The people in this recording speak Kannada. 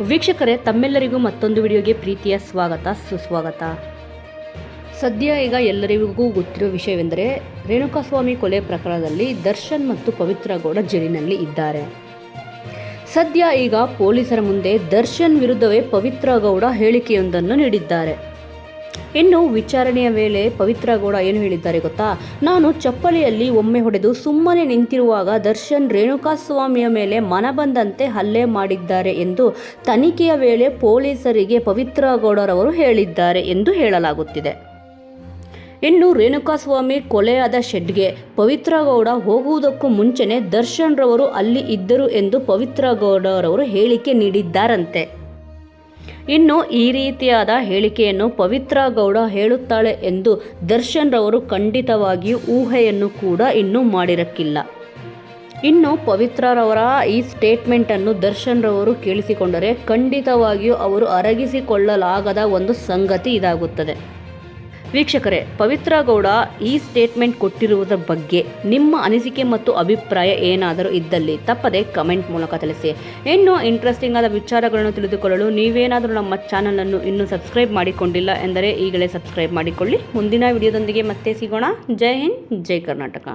ವೀಕ್ಷಕರೇ, ತಮ್ಮೆಲ್ಲರಿಗೂ ಮತ್ತೊಂದು ವಿಡಿಯೋಗೆ ಪ್ರೀತಿಯ ಸ್ವಾಗತ, ಸುಸ್ವಾಗತ. ಸದ್ಯ ಈಗ ಎಲ್ಲರಿಗೂ ಗೊತ್ತಿರೋ ವಿಷಯವೆಂದರೆ, ರೇಣುಕಾಸ್ವಾಮಿ ಕೊಲೆ ಪ್ರಕರಣದಲ್ಲಿ ದರ್ಶನ್ ಮತ್ತು ಪವಿತ್ರ ಗೌಡ ಜೈಲಿನಲ್ಲಿ ಇದ್ದಾರೆ. ಸದ್ಯ ಈಗ ಪೊಲೀಸರ ಮುಂದೆ ದರ್ಶನ್ ವಿರುದ್ಧವೇ ಪವಿತ್ರ ಗೌಡ ಹೇಳಿಕೆಯೊಂದನ್ನು ನೀಡಿದ್ದಾರೆ. ಇನ್ನು ವಿಚಾರಣೆಯ ವೇಳೆ ಪವಿತ್ರ ಗೌಡ ಏನು ಹೇಳಿದ್ದಾರೆ ಗೊತ್ತಾ? ನಾನು ಚಪ್ಪಲಿಯಲ್ಲಿ ಒಮ್ಮೆ ಹೊಡೆದು ಸುಮ್ಮನೆ ನಿಂತಿರುವಾಗ ದರ್ಶನ್ ರೇಣುಕಾಸ್ವಾಮಿಯ ಮೇಲೆ ಮನಬಂದಂತೆ ಹಲ್ಲೆ ಮಾಡಿದ್ದಾರೆ ಎಂದು ತನಿಖೆಯ ವೇಳೆ ಪೊಲೀಸರಿಗೆ ಪವಿತ್ರ ಗೌಡರವರು ಹೇಳಿದ್ದಾರೆ ಎಂದು ಹೇಳಲಾಗುತ್ತಿದೆ. ಇನ್ನು ರೇಣುಕಾಸ್ವಾಮಿ ಕೊಲೆಯಾದ ಶೆಡ್ಗೆ ಪವಿತ್ರ ಗೌಡ ಹೋಗುವುದಕ್ಕೂ ಮುಂಚೆನೆ ದರ್ಶನ್ರವರು ಅಲ್ಲಿ ಇದ್ದರು ಎಂದು ಪವಿತ್ರ ಗೌಡರವರು ಹೇಳಿಕೆ ನೀಡಿದ್ದಾರಂತೆ. ಇನ್ನು ಈ ರೀತಿಯಾದ ಹೇಳಿಕೆಯನ್ನು ಪವಿತ್ರ ಗೌಡ ಹೇಳುತ್ತಾಳೆ ಎಂದು ದರ್ಶನ್ ರವರು ಖಂಡಿತವಾಗಿಯೂ ಊಹೆಯನ್ನು ಕೂಡ ಇನ್ನೂ ಮಾಡಿರಕ್ಕಿಲ್ಲ. ಇನ್ನು ಪವಿತ್ರರವರ ಈ ಸ್ಟೇಟ್ಮೆಂಟನ್ನು ದರ್ಶನ್ ರವರು ಕೇಳಿಸಿಕೊಂಡರೆ ಖಂಡಿತವಾಗಿಯೂ ಅವರು ಅರಗಿಸಿಕೊಳ್ಳಲಾಗದ ಒಂದು ಸಂಗತಿ ಇದಾಗುತ್ತದೆ. ವೀಕ್ಷಕರೇ ಪವಿತ್ರ ಗೌಡ ಈ ಸ್ಟೇಟ್ಮೆಂಟ್ ಕೊಟ್ಟಿರುವುದರ ಬಗ್ಗೆ ನಿಮ್ಮ ಅನಿಸಿಕೆ ಮತ್ತು ಅಭಿಪ್ರಾಯ ಏನಾದರೂ ಇದ್ದಲ್ಲಿ ತಪ್ಪದೆ ಕಮೆಂಟ್ ಮೂಲಕ ತಿಳಿಸಿ. ಇನ್ನು ಇಂಟ್ರೆಸ್ಟಿಂಗ್ ಆದ ವಿಚಾರಗಳನ್ನು ತಿಳಿದುಕೊಳ್ಳಲು ನೀವೇನಾದರೂ ನಮ್ಮ ಚಾನಲನ್ನು ಇನ್ನೂ ಸಬ್ಸ್ಕ್ರೈಬ್ ಮಾಡಿಕೊಂಡಿಲ್ಲ ಎಂದರೆ ಈಗಲೇ ಸಬ್ಸ್ಕ್ರೈಬ್ ಮಾಡಿಕೊಳ್ಳಿ. ಮುಂದಿನ ವಿಡಿಯೋದೊಂದಿಗೆ ಮತ್ತೆ ಸಿಗೋಣ. ಜೈ ಹಿಂದ್, ಜೈ ಕರ್ನಾಟಕ.